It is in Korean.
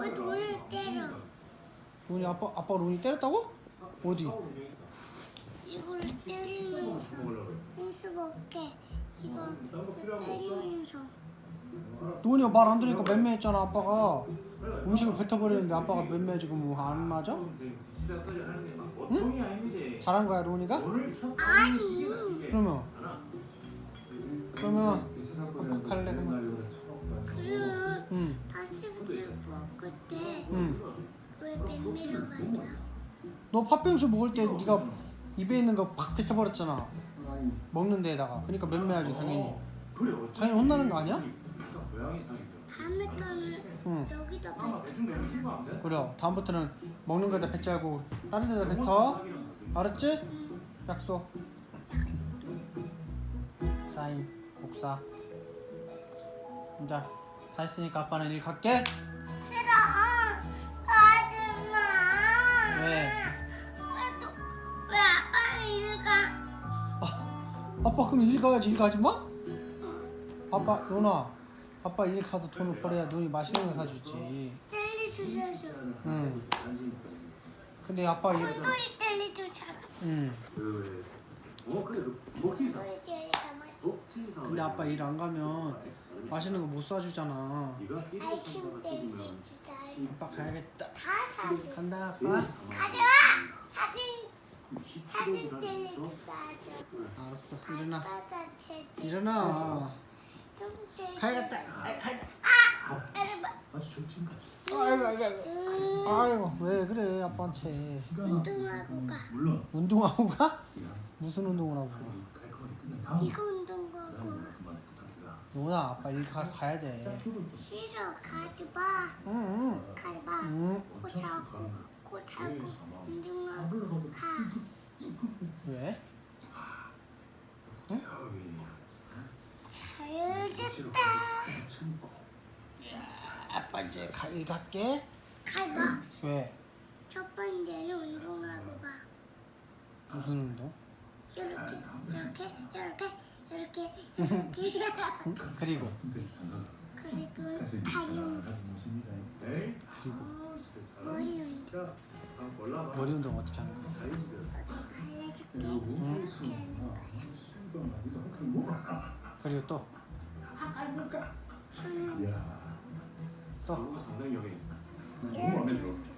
왜 노를 때려? 로니 아빠 아빠 로니 때렸다고? 어디? 이걸 때리면서 홍수 먹게 이거 때리면서 로니가 말 안 들으니까 맴매했잖아 아빠가 음식을 뱉어버리는데 아빠가 맴매 지금 안 맞아? 응? 잘한 거야 로니가? 아니 그러면 그러면 아빠 갈래 그러 왜 뱀미로 가자? 너 팥빙수 먹을 때 네가 입에 있는 거 팍 뱉어버렸잖아. 먹는 데에다가. 그러니까 맴매야지 당연히. 당연히 혼나는 거 아니야? 다음부터는 응. 여기다 뱉어. 그래. 다음부터는 먹는 거에다 뱉지 말고 다른 데다 뱉어. 알았지? 약속. 사인 복사. 이제 다 했으니까 아빠는 일 갈게 아빠 그럼 일 가야지 일 가지 마? 아빠 로나 아빠 일 가도 돈을 벌어야 눈이 맛있는 거 사주지 젤리 주셔서. 응 근데 아빠 일 콘돌이 젤리 주셔서. 응. 어 콘돌이 젤리 담았어. 근데 아빠 일 안 가면 맛있는 거 못 사주잖아 아이큐 젤리 주자. 아빠 가야겠다 다 사줘. 간다 아빠 가져와. 사진 사진 젤리 주자. 알았어 일어나 아빠가 젤리. 일어나 좀. 가야겠다 아이, 가야 아, 아이고. 아주 좋친가 아이고 아이고 아이고 음, 아이고 왜 그래 아빠한테 운동하고 가. 물론 운동하고 가? 무슨 운동을 하고 가? 갈거리 끝난 다음 이거 운동하고. 그만 부탁드립니다 로나 아빠 일 가, 가야 돼 싫어. 가지 마. 응, 가지 마. 응. 코 차고 코 차고 운동하고 가. 왜? 잘됐다. 아빠 이제 가, 일 갈게 가봐. 왜? 첫 번째는 운동하고 가. 무슨 운동? 이렇게 이렇게 이렇게 이렇게 이렇게. 응? 그리고 다리 운동, 그리고 머리 운동. 머리 운동 어떻게 하는 거야? 그리고 또 또. 상당히 여기 이렇게. 어